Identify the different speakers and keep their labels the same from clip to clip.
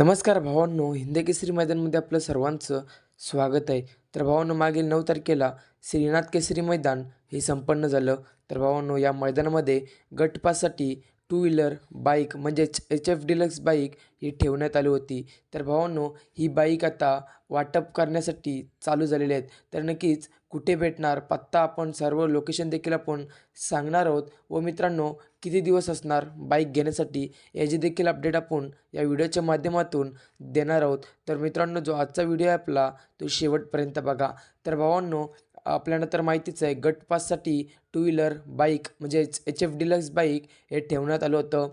Speaker 1: नमस्कार भावांनो हिंदी केसरी मैदानमध्ये आपलं सर्वांचं स्वागत आहे. तर भावांनो मागील नऊ तारखेला श्रीनाथ केसरी मैदान हे संपन्न झालं. तर भावांनो या मैदानामध्ये गटपासाठी टू व्हीलर बाईक म्हणजेच एच एफ डिलक्स बाईक ही ठेवण्यात आली होती. तर भावांनो ही बाईक आता वाटप करण्यासाठी चालू झालेली आहेत. तर नक्कीच कुठे भेटणार पत्ता आपण सर्व लोकेशन देखील आपण सांगणार आहोत. व मित्रांनो किती दिवस असणार बाईक घेण्यासाठी याची देखील अपडेट आपण या व्हिडिओच्या माध्यमातून देणार आहोत. तर मित्रांनो जो आजचा व्हिडिओ आहे आपला तो शेवटपर्यंत बघा. तर भावांनो आपल्याला तर माहितीच आहे गट पाससाठी टू व्हीलर बाईक म्हणजेच एच एफ डिलक्स बाईक हे ठेवण्यात आलं होतं.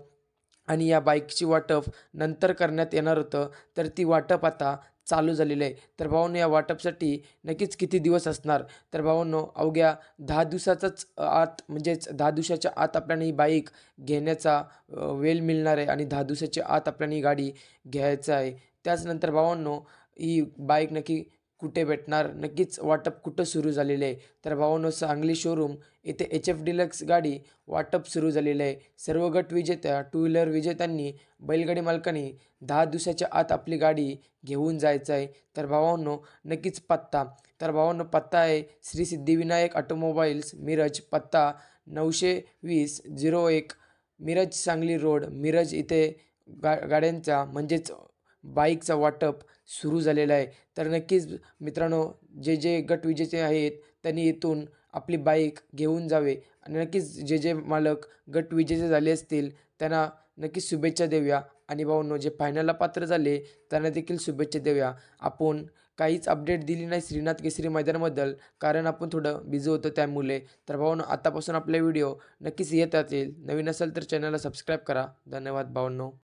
Speaker 1: आणि या बाईकची वाटप नंतर करण्यात येणार होतं. तर ती वाटप आता चालू झालेलं आहे. तर भावांनो या वाटपसाठी नक्कीच किती दिवस असणार? तर भावांनो अवघ्या दहा दिवसाचाच आत म्हणजेच दहा दिवसाच्या आत आपल्याला ही बाईक घेण्याचा वेळ मिळणार आहे आणि दहा दिवसाच्या आत आपल्याला ही गाडी घ्यायचं आहे. त्याचनंतर भावांनो ही बाईक नक्की कुठे भेटणार? नक्कीच वाटप कुठं सुरू झालेलं आहे? तर भावांनो सांगली शोरूम येथे एच एफ डिलक्स गाडी वाटप सुरू झालेलं आहे. सर्व गट विजेत्या टू व्हीलर विजेत्यांनी बैलगाडी मालकांनी दहा दिवसाच्या आत आपली गाडी घेऊन जायचं आहे. तर भावांनो नक्कीच पत्ता. तर भावांनो पत्ता आहे श्री सिद्धिविनायक ऑटोमोबाईल्स मिरज. पत्ता नऊशे वीस झिरो एक मिरज सांगली रोड. मिरज इथे गा गाड्यांचा म्हणजेच बाईकचा वाटप सुरू झालेला आहे. तर नक्कीच मित्रांनो जे जे गटविजेते आहेत त्यांनी इथून आपली बाईक घेऊन जावे आणि नक्कीच जे जे मालक गटविजेते झाले असतील त्यांना नक्कीच शुभेच्छा देऊया. आणि भाऊंनो जे फायनलला पात्र झाले त्यांना देखील शुभेच्छा देऊया. आपण काहीच अपडेट दिली नाही श्रीनाथ केसरी मैदानाबद्दल कारण आपण थोडं बिझी होतो त्यामुळे. तर भाऊंनो आतापासून आपले व्हिडिओ नक्कीच येत राहतील. नवीन असेल तर चॅनलला सबस्क्राईब करा. धन्यवाद भाऊंनो.